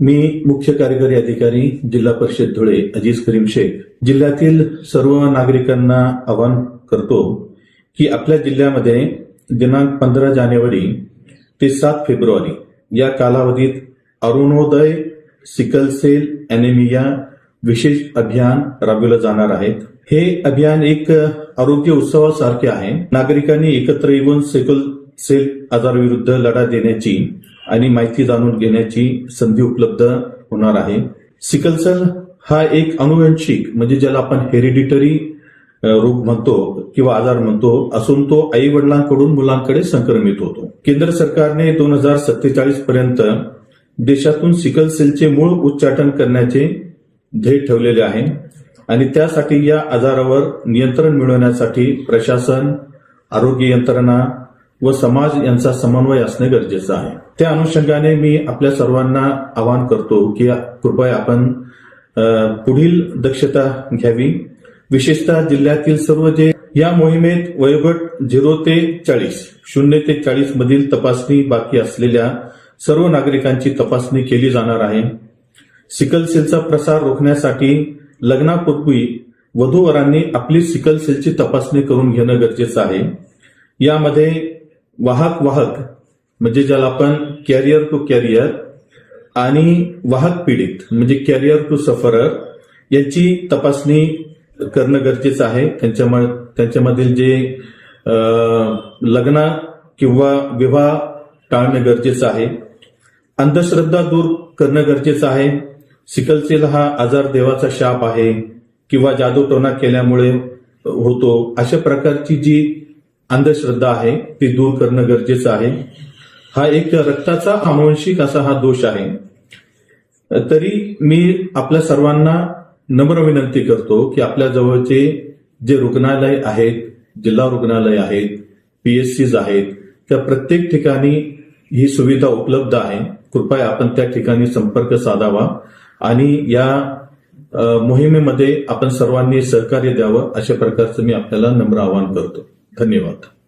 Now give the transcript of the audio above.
मी मुख्य कार्यकारी अधिकारी जिल्हा परिषद धुळे अजीज करीम शेख. जिल्ह्यातील सर्व नागरिकांना आवाहन करतो की आपल्या जिल्ह्यामध्ये दिनांक पंधरा जानेवारी ते सात फेब्रुवारी या कालावधीत अरुणोदय सिकल सेल अॅनेमिया विशेष अभियान राबविलं जाणार आहेत हे अभियान एक आरोग्य उत्सवासारखे आहे. नागरिकांनी एकत्र येऊन सिकल सेल आजाराविरुद्ध लढा देण्याची आणि माहिती जाणून घेण्याची संधी उपलब्ध होणार आहे. सिकल सेल हा एक अनुवंशिक म्हणजे ज्याला आपण हेरिडिटरी रोग म्हणतो किंवा आजार म्हणतो असून तो आई वडिलांकडून मुलांकडे संक्रमित होतो. केंद्र सरकारने दोन हजार सत्तेचाळीस पर्यंत देशातून सिकल सेलचे मूळ उच्चाटन करण्याचे ध्येय ठेवलेले आहे आणि त्यासाठी या आजारावर नियंत्रण मिळवण्यासाठी प्रशासन आरोग्य यंत्रणा व समाज यांचा समन्वय असणे गरजेचं आहे. त्या अनुषंगाने मी आपल्या सर्वांना आवाहन करतो की कृपया आपण पुढील दक्षता घ्यावी. विशेषतः जिल्ह्यातील सर्व जे या मोहिमेत वयोगट झिरो ते चाळीस शून्य ते चाळीस मधील तपासणी बाकी असलेल्या सर्व नागरिकांची तपासणी केली जाणार आहे. सिकल सेलचा प्रसार रोखण्यासाठी लग्नापूर्वी वधूवरांनी आपली सिकल सेलची तपासणी करून घेणं गरजेचं आहे. यामध्ये वाहक वाहक म्हणजे ज्याला आपण कॅरियर टू कॅरियर आणि वाहक पीडित म्हणजे कॅरियर टू सफरर याची तपासणी करणं गरजेचं आहे. त्यांच्या त्यांच्यामधील जे लग्न किंवा विवाह टाळणं गरजेचं आहे. अंधश्रद्धा दूर करणं गरजेचं आहे. सिकलसेल हा आजार देवाचा शाप आहे किंवा जादूटोना केल्यामुळे होतो. अशा प्रकारची जी अंधश्रद्धा आहे ती दूर करणं गरजेचं आहे. हा एक रक्ताचा अनुवंशिक असा हा दोष आहे. तरी मी आपल्या सर्वांना नम्र विनंती करतो की आपल्या जवळचे जे रुग्णालय आहेत जिल्हा रुग्णालय आहेत पीएचसीज आहेत त्या प्रत्येक ठिकाणी ही सुविधा उपलब्ध आहे. कृपया आपण त्या ठिकाणी संपर्क साधावा आणि या मोहिमेमध्ये आपण सर्वांनी सहकार्य द्यावं अशा प्रकारचं मी आपल्याला नम्र आवाहन करतो. धन्यवाद.